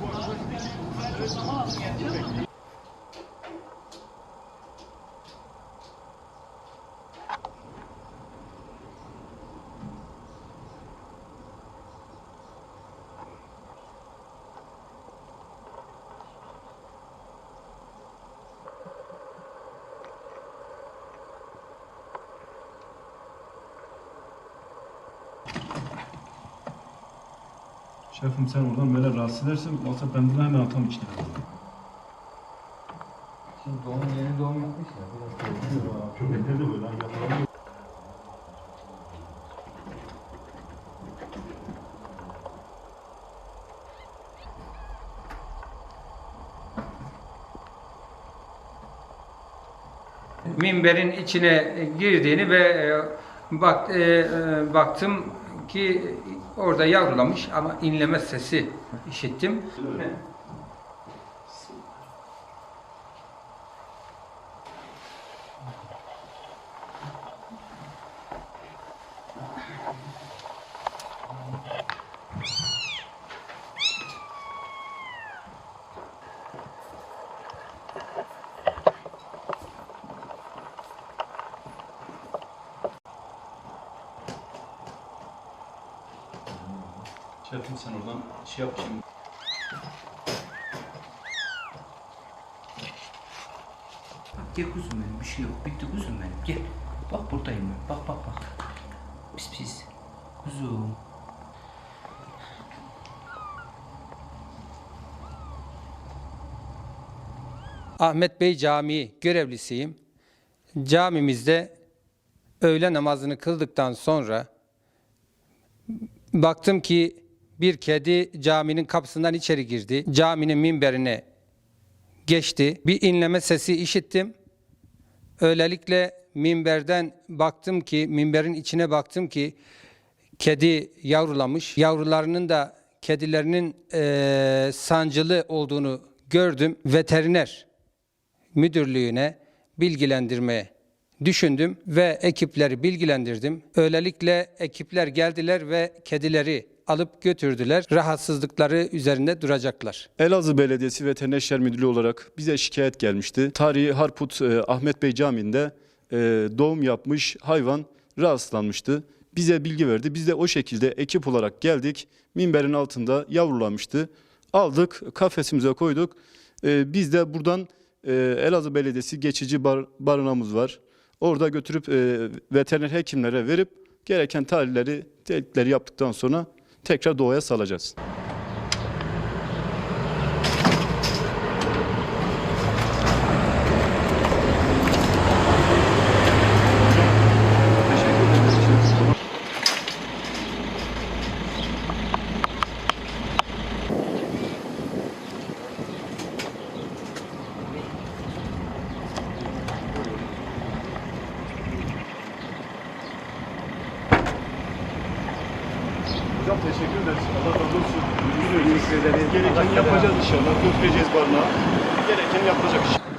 Bu arada Şefim sen oradan böyle rahatsız edersen yoksa ben bunu hemen atam içine. Şimdi doğum yeni doğum yapmış ya. Biraz. Köpekler de böyle yakalanıyor. minberin içine girdiğini ve e, bak e, e, baktım ki orada yavrulamış ama inleme sesi işittim. Şefim sen oradan şey yap şimdi. Bak gel kuzum benim bir şey yok. Bitti kuzum benim. Gel. Bak buradayım ben. Bak bak bak. Pis pis. Kuzum. Ahmet Bey Camii görevlisiyim. Camimizde öğle namazını kıldıktan sonra baktım ki bir kedi caminin kapısından içeri girdi. Caminin minberine geçti. Bir inleme sesi işittim. Öylelikle minberden baktım ki, minberin içine baktım ki kedi yavrulamış. Yavrularının da kedilerinin eee, sancılı olduğunu gördüm. Veteriner müdürlüğüne bilgilendirmeye düşündüm ve ekipleri bilgilendirdim. Öylelikle ekipler geldiler ve kedileri alıp götürdüler. Rahatsızlıkları üzerinde duracaklar. Elazığ Belediyesi Veteriner İşler Müdürlüğü olarak bize şikayet gelmişti. Tarihi Harput e, Ahmet Bey Camii'nde e, doğum yapmış hayvan rahatsızlanmıştı. Bize bilgi verdi. Biz de o şekilde ekip olarak geldik. Minberin altında yavrulanmıştı. Aldık, kafesimize koyduk. E, biz de buradan e, Elazığ Belediyesi geçici bar, barınağımız var. Orada götürüp e, veteriner hekimlere verip gereken tahlilleri, tetkikleri yaptıktan sonra tekrar doğaya salacağız. Teşekkür ederiz. Allah razı olsun. Teşekkür ederiz. Gerekeni yapacağız inşallah. Götüreceğiz barınağa. Gerekeni yapılacak inşallah.